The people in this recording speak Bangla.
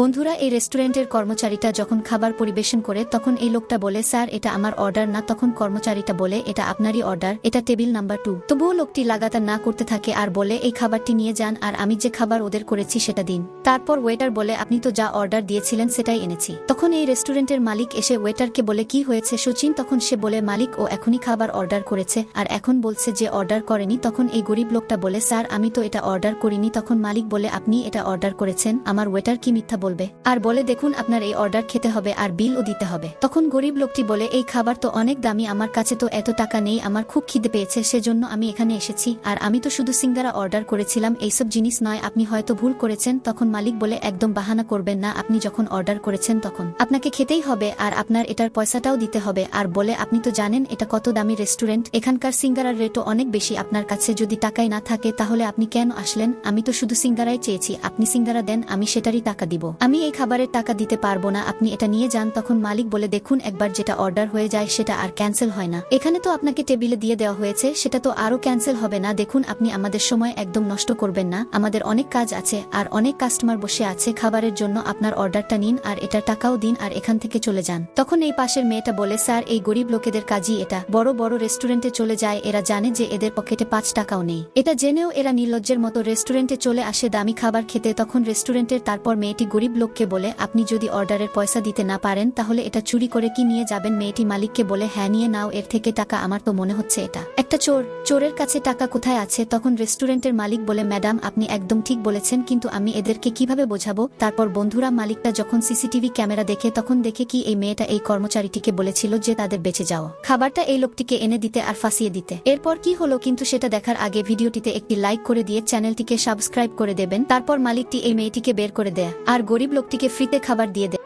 বন্ধুরা, এই রেস্টুরেন্টের কর্মচারীটা যখন খাবার পরিবেশন করে, তখন এই লোকটা বলে, স্যার, এটা আমার অর্ডার না। তখন কর্মচারীটা বলে, এটা আপনারই অর্ডার, এটা টেবিল নাম্বার টু। তবুও লোকটি লাগাতার না করতে থাকে আর বলে, এই খাবারটি নিয়ে যান আর আমি যে খাবার ওদের করেছি সেটা দিন। তারপর ওয়েটার বলে, আপনি তো যা অর্ডার দিয়েছিলেন সেটাই এনেছি। তখন এই রেস্টুরেন্টের মালিক এসে ওয়েটারকে বলে, কি হয়েছে? সচিন তখন সে বলে, মালিক, ও এখনই খাবার অর্ডার করেছে আর এখন বলছে যে অর্ডার করেনি। তখন এই গরিব লোকটা বলে, স্যার, আমি তো এটা অর্ডার করিনি। তখন মালিক বলে, আপনি এটা অর্ডার করেছেন? আমার ওয়েটার কি মিথ্যা বলবে, আর বলে দেখুন আপনার এই অর্ডার খেতে হবে আর বিলও দিতে হবে। তখন গরিব লোকটি বলে, এই খাবার তো অনেক দামি, আমার কাছে তো এত টাকা নেই, আমার খুব খিদে পেয়েছে, সেজন্য আমি এখানে এসেছি, আর আমি তো শুধু সিঙ্গারা অর্ডার করেছিলাম, এইসব জিনিস নয়, আপনি হয়তো ভুল করেছেন। তখন মালিক বলে, একদম বাহানা করবেন না, আপনি যখন অর্ডার করেছেন তখন। আপনাকে খেতেই হবে, আর আপনার এটার পয়সাটাও দিতে হবে। আর বলে, আপনি তো জানেন, এটা কত দামি রেস্টুরেন্ট, এখানকার সিঙ্গারার রেটও অনেক বেশি, আপনার কাছে যদি টাকাই না থাকে, তাহলে আপনি কেন আসলেন? আমি তো শুধু সিঙ্গারাই চেয়েছি, আপনি সিঙ্গারা দেন, আমি সেটারই টাকা দিব। আমি এই খাবারের টাকা দিতে পারব না, আপনি এটা নিয়ে যান, তখন মালিক বলে, দেখুন, একবার যেটা অর্ডার হয়ে যায়, সেটা আর ক্যান্সেল হয় না। এখানে তো আপনাকে টেবিলে দিয়ে দেওয়া হয়েছে, সেটা তো আরও ক্যান্সেল হবে না। দেখুন, আপনি আমাদের সময় একদম নষ্ট করবেন না। আমাদের অনেক কাজ আছে, আর অনেক কাস্টমার বসে আছে খাবারের জন্য। আপনার অর্ডারটা নিন, আর এটা টাকাও দিন, আর এখান থেকে চলে যান। তখন এই পাশের মেয়েটা বলে, স্যার, এই গরিব লোকেদের কাজই এটা। বড় বড় রেস্টুরেন্টে চলে যায়, এরা জানে যে এদের পকেটে পাঁচ টাকাও নেই। এটা জেনেও এরা নির্লজ্জের মতো রেস্টুরেন্টে চলে আসে দামি খাবার খেতে। তখন রেস্টুরেন্টের তারপর মেয়েটি গরিব লোককে বলে, আপনি যদি অর্ডারের পয়সা দিতে না পারেন, তাহলে এটা চুরি করে কি নিয়ে যাবেন? মেয়েটি মালিককে বলে হ্যাঁ নিয়ে নাও, এর থেকে টাকা আমার তো মনে হচ্ছে এটা। একটা চোর, চোরের কাছে টাকা কোথায় আছে? তখন রেস্টুরেন্টের মালিক বলে, ম্যাডাম, আপনি একদম ঠিক বলেছেন, কিন্তু আমি এদেরকে কীভাবে বোঝাবো? তারপর বন্ধুরা মালিকটা যখন সিসিটিভি ক্যামেরা দেখে, তখন দেখে কি এই মেয়েটা এই কর্মচারীটিকে বলেছিল যে তাদের বেঁচে যাও খাবারটা এই লোকটিকে এনে দিতে আর ফাঁসিয়ে দিতে। এরপর কি হলো কিন্তু সেটা দেখার আগে ভিডিওটিতে একটি লাইক করে দিয়ে চ্যানেলটিকে সাবস্ক্রাইব করে দেবেন। তারপর মালিকটি এই মেয়েটিকে বের করে দেয়। আর গরিব লোকটিকে ফ্রিতে খাবার দিয়ে দেয়